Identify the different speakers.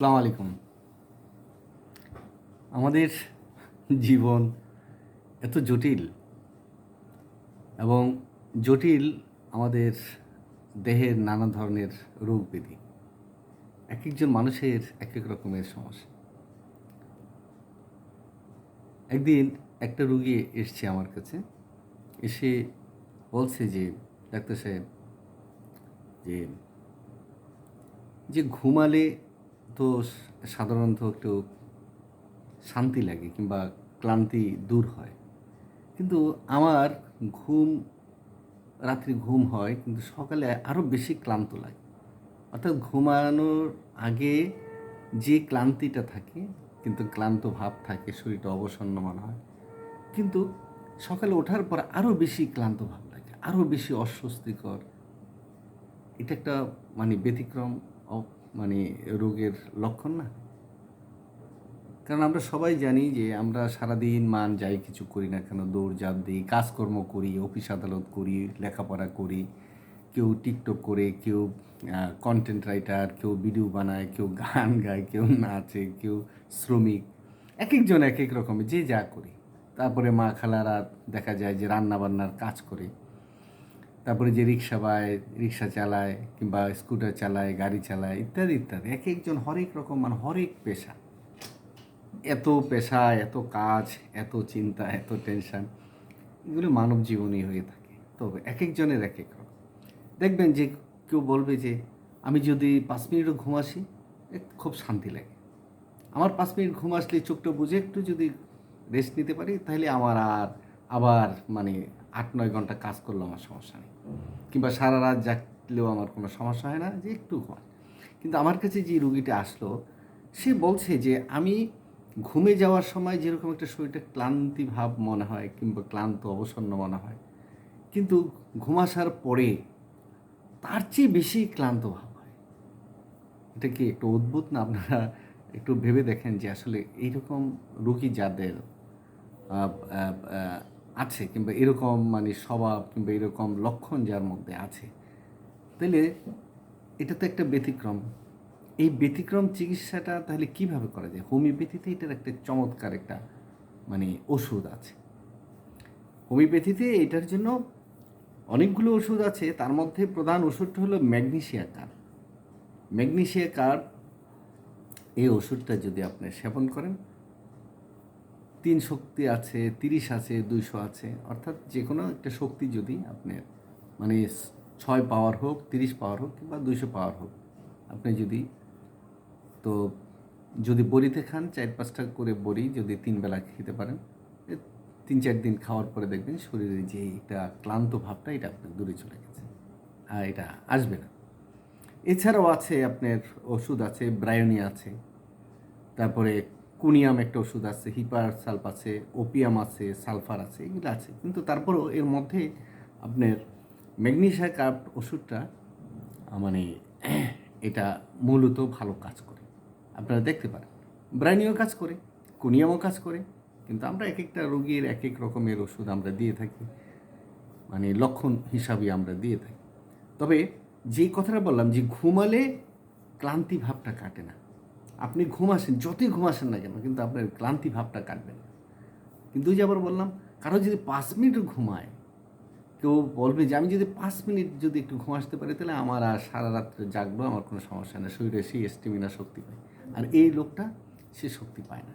Speaker 1: আসসালামু আলাইকুম আমাদের জীবন এত জটিল এবং জটিল আমাদের দেহের নানা ধরনের রোগ ব্যাধি এক একজন মানুষের এক এক রকমের সমস্যা। একদিন একটা রুগী এসছে আমার কাছে, এসে বলছে যে, ডাক্তার সাহেব, যে যে ঘুমালে তো সাধারণত একটু শান্তি লাগে কিংবা ক্লান্তি দূর হয়। কিন্তু আমার ঘুম, রাত্রি ঘুম হয়, কিন্তু সকালে আরও বেশি ক্লান্ত লাগে। অর্থাৎ ঘুমানোর আগে যে ক্লান্তিটা থাকে, কিন্তু ক্লান্ত ভাব থাকে, শরীরটা অবসন্ন মনে হয়, কিন্তু সকালে ওঠার পর আরও বেশি ক্লান্ত ভাব লাগে আরও বেশি অস্বস্তিকর। এটা একটা মানে ব্যতিক্রম মানে রোগের লক্ষণ না? কারণ আমরা সবাই জানি যে আমরা সারাদিন মান যাই কিছু করি না কেন দৌড়ঝাঁপ দিই, কাজকর্ম করি, অফিস আদালত করি, লেখাপড়া করি, কেউ টিকটক করে, কেউ কন্টেন্ট রাইটার কেউ ভিডিও বানায়, কেউ গান গায়, কেউ নাচে, কেউ শ্রমিক এক একজন এক এক রকমের, যে যা করি। তারপরে মা খালারা দেখা যায় যে রান্না বান্নার কাজ করে। তারপরে যে রিক্সা বায়, রিক্সা চালায় কিংবা স্কুটার চালায়, গাড়ি চালায়, ইত্যাদি ইত্যাদি। এক একজন হরেক রকম মানে হরেক পেশা। এত পেশা, এত কাজ, এত চিন্তা, এত টেনশন, এগুলো মানব জীবনই হয়ে থাকে। তবে এক একজনের এক এক রকম। দেখবেন যে কেউ বলবে যে, আমি যদি পাঁচ মিনিটও ঘুম আসি খুব শান্তি লাগে। আমার পাঁচ মিনিট ঘুম আসলে চোখটা বুঝে একটু যদি রেস্ট নিতে পারি, তাহলে আমার আর আবার মানে আট, নয় ঘণ্টা কাজ করলেও আমার সমস্যা নেই। কিংবা সারা রাত জাগলেও আমার কোনো সমস্যা হয় না, যে একটু ঘুমাই কিন্তু আমার কাছে যে রুগীটা আসলো, সে বলছে যে, আমি ঘুমে যাওয়ার সময় যেরকম একটা শরীরটা ক্লান্তি ভাব মনে হয়, কিংবা ক্লান্ত, অবসন্ন মনে হয়, কিন্তু ঘুম আসার পরে তার চেয়ে বেশি ক্লান্ত ভাব হয়। এটা কি একটু অদ্ভুত না? আপনারা একটু ভেবে দেখেন যে আসলে এইরকম রুগী যাদের আছে কিংবা এরকম মানে স্বভাব কিংবা এরকম লক্ষণ যার মধ্যে আছে। তাহলে এটা তো একটা ব্যতিক্রম। এই ব্যতিক্রম চিকিৎসাটা তাহলে কীভাবে করা যায়? হোমিওপ্যাথিতে এটার একটা চমৎকার একটা মানে ওষুধ আছে। হোমিওপ্যাথিতে এটার জন্য অনেকগুলো ওষুধ আছে। তার মধ্যে প্রধান ওষুধটা হলো ম্যাগনেশিয়া কার্ব ম্যাগনেশিয়া কার্ব এই ওষুধটা যদি আপনি সেবন করেন তিন শক্তি আছে, তিরিশ আছে, দুইশো আছে। অর্থাৎ যে কোনো একটা শক্তি যদি আপনার মানে ছয় পাওয়ার হোক, তিরিশ পাওয়ার হোক কিংবা দুইশো পাওয়ার হোক, আপনি যদি, তো যদি বড়িতে খান, চার পাঁচটা করে বড়ি যদি তিন বেলা খেতে পারেন তিন চার দিন খাওয়ার পরে দেখবেন শরীরে যে একটা ক্লান্ত ভাবটা, এটা আপনার দূরে চলে গেছে। আর এটা আসবে না। এছাড়াও আছে আপনার ওষুধ আছে ব্রায়োনি আছে। তারপরে কুনিয়াম একটা ওষুধ আছে হিপার সালফ আছে, ওপিয়াম আছে, সালফার আছে, এগুলো আছে। কিন্তু তারপরও এর মধ্যে আপনার ম্যাগনেশিয়া কার্ব ওষুধটা মানে এটা মূলত ভালো কাজ করে। আপনারা দেখতে পারেন, ব্রাইনিও কাজ করে, কুনিয়ামও কাজ করে, কিন্তু আমরা এক একটা রোগীর এক এক রকমের ওষুধ আমরা দিয়ে থাকি মানে লক্ষণ হিসাবে আমরা দিয়ে থাকি। তবে যে কথাটা বললাম যে ঘুমালে ক্লান্তি ভাবটা কাটে না। আপনি ঘুম আসেন, যতই ঘুম আসেন না কেন, কিন্তু আপনার ক্লান্তি ভাবটা কাটবে না। কিন্তু যে আবার বললাম, কারও যদি পাঁচ মিনিট ঘুমায়, কেউ বলবে যে, আমি যদি পাঁচ মিনিট যদি একটু ঘুম আসতে পারি, তাহলে আমার আর সারা রাত্রে জাগলো আমার কোনো সমস্যা নেই, শরীরে সেই স্টেমিনা শক্তি পায় আর এই লোকটা, সে শক্তি পায় না।